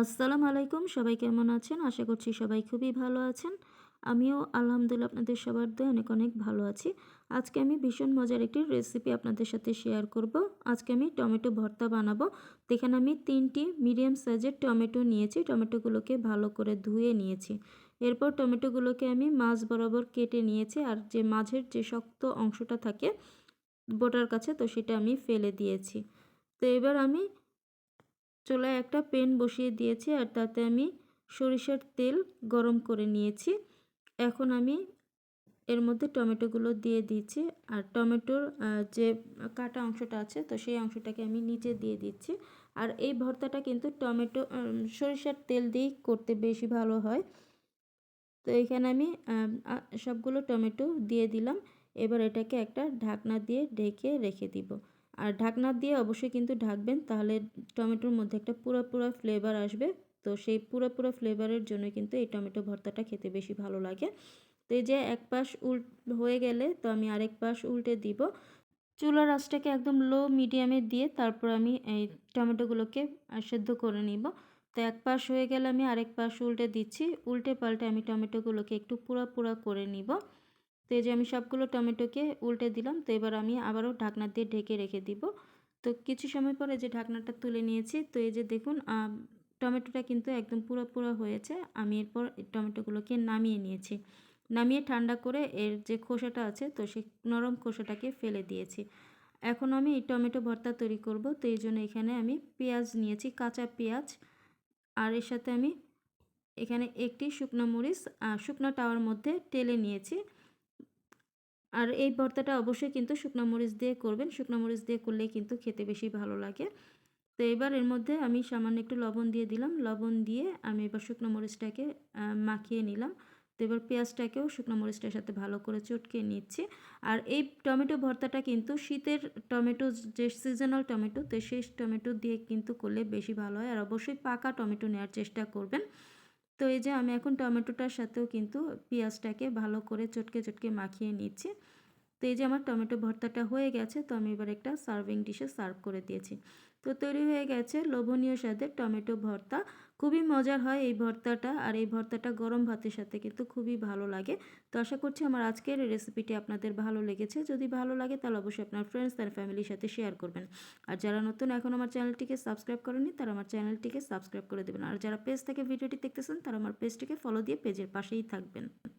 আসসালামু আলাইকুম, সবাই কেমন আছেন? আশা করছি সবাই খুবই ভালো আছেন। আমিও আলহামদুলিল্লাহ আপনাদের সবার দিয়ে অনেক অনেক ভালো আছি। আজকে আমি ভীষণ মজার একটি রেসিপি আপনাদের সাথে শেয়ার করব। আজকে আমি টমেটো ভর্তা বানাবো। এখানে আমি তিনটি মিডিয়াম সাইজের টমেটো নিয়েছি। টমেটোগুলোকে ভালো করে ধুয়ে নিয়েছি। এরপর টমেটোগুলোকে আমি মাছ বরাবর কেটে নিয়েছি। আর যে মাঝের যে শক্ত অংশটা থাকে, বোটার কাছে, তো সেটা আমি ফেলে দিয়েছি। তো এবার আমি চুলায় একটা পেন বসিয়ে দিয়েছি আর তাতে আমি সরিষার তেল গরম করে নিয়েছি। এখন আমি এর মধ্যে টমেটোগুলো দিয়ে দিচ্ছি আর টমেটোর যে কাটা অংশটা আছে তো সেই অংশটাকে আমি নিচে দিয়ে দিচ্ছি। আর এই ভর্তাটা কিন্তু টমেটো সরিষার তেল দিয়েই করতে বেশি ভালো হয়। তো এখানে আমি সবগুলো টমেটো দিয়ে দিলাম। এবার এটাকে একটা ঢাকনা দিয়ে ঢেকে রেখে দিব। আর ঢাকনা দিয়ে অবশ্যই কিন্তু ঢাকবেন, তাহলে টমেটোর মধ্যে একটা পুরো পুরো ফ্লেভার আসবে। তো সেই পুরো পুরো ফ্লেভারের জন্য কিন্তু এই টমেটো ভর্তাটা খেতে বেশি ভালো লাগে। তো এই যে এক পাশ উল্ট হয়ে গেলে তো আমি আরেক পাশ উল্টে দিব। চুলার আঁচটাকে একদম লো মিডিয়ামে দিয়ে তারপর আমি এই টমেটোগুলোকে সেদ্ধ করে নিব। তো এক পাশ হয়ে গেলে আমি আরেক পাশ উল্টে দিচ্ছি। উল্টে পাল্টে আমি টমেটোগুলোকে একটু পুরা পুরা করে নিব। তো এই যে আমি সবগুলো টমেটোকে উল্টে দিলাম, তো এবার আমি আবারও ঢাকনা দিয়ে ঢেকে রেখে দিব। তো কিছু সময় পরে যে ঢাকনাটা তুলে নিয়েছি, তো এই যে দেখুন টমেটোটা কিন্তু একদম পুরো পুরো হয়েছে। আমি এরপর টমেটোগুলোকে নামিয়ে নিয়েছি। নামিয়ে ঠান্ডা করে এর যে খোসাটা আছে, তো সেই নরম খোসাটাকে ফেলে দিয়েছি। এখন আমি এই টমেটো ভর্তা তৈরি করব। তো এই জন্য এখানে আমি পেঁয়াজ নিয়েছি, কাঁচা পেঁয়াজ। আর এর সাথে আমি এখানে একটি শুকনো মরিচ শুকনো টাওয়ার মধ্যে টেলে নিয়েছি। আর এই ভর্তাটা অবশ্যই কিন্তু শুকনো মরিচ দিয়ে করবেন। শুকনো মরিচ দিয়ে করলেই কিন্তু খেতে বেশি ভালো লাগে। তো এবার এর মধ্যে আমি সামান্য একটু লবণ দিয়ে দিলাম। লবণ দিয়ে আমি এবার শুকনো মরিচটাকে মাখিয়ে নিলাম। তো এবার পেঁয়াজটাকেও শুকনো মরিচটার সাথে ভালো করে চটকে নিচ্ছি। আর এই টমেটো ভর্তাটা কিন্তু শীতের টমেটো যে সিজনাল টমেটো, তো সেই টমেটো দিয়ে কিন্তু করলে বেশি ভালো হয়। আর অবশ্যই পাকা টমেটো নেওয়ার চেষ্টা করবেন। তো এই যে আমি এখন টমেটোটার সাথেও কিন্তু পেঁয়াজটাকে ভালো করে চটকে চটকে মাখিয়ে নিচ্ছি। তো এই যে আমার টমেটো ভর্তাটা হয়ে গেছে, তো আমি এবার একটা সার্ভিং ডিশে সার্ভ করে দিয়েছি। তো তৈরি হয়ে গেছে লোভনীয় স্বাদের টমেটো ভর্তা। খুবই মজার হয় এই ভর্তাটা, আর এই ভর্তাটা গরম ভাতের সাথে কিন্তু খুবই ভালো লাগে। তো আশা করছি আমার আজকের রেসিপিটি আপনাদের ভালো লেগেছে। যদি ভালো লাগে তাহলে অবশ্যই আপনার ফ্রেন্ডস আর ফ্যামিলির সাথে শেয়ার করবেন। আর যারা নতুন এখন আমার চ্যানেলটিকে সাবস্ক্রাইব করেনি তারা আমার চ্যানেলটিকে সাবস্ক্রাইব করে দেবেন। আর যারা পেজ থেকে ভিডিওটি দেখতেছেন, তারা আমার পেজটিকে ফলো দিয়ে পেজের পাশেই থাকবেন।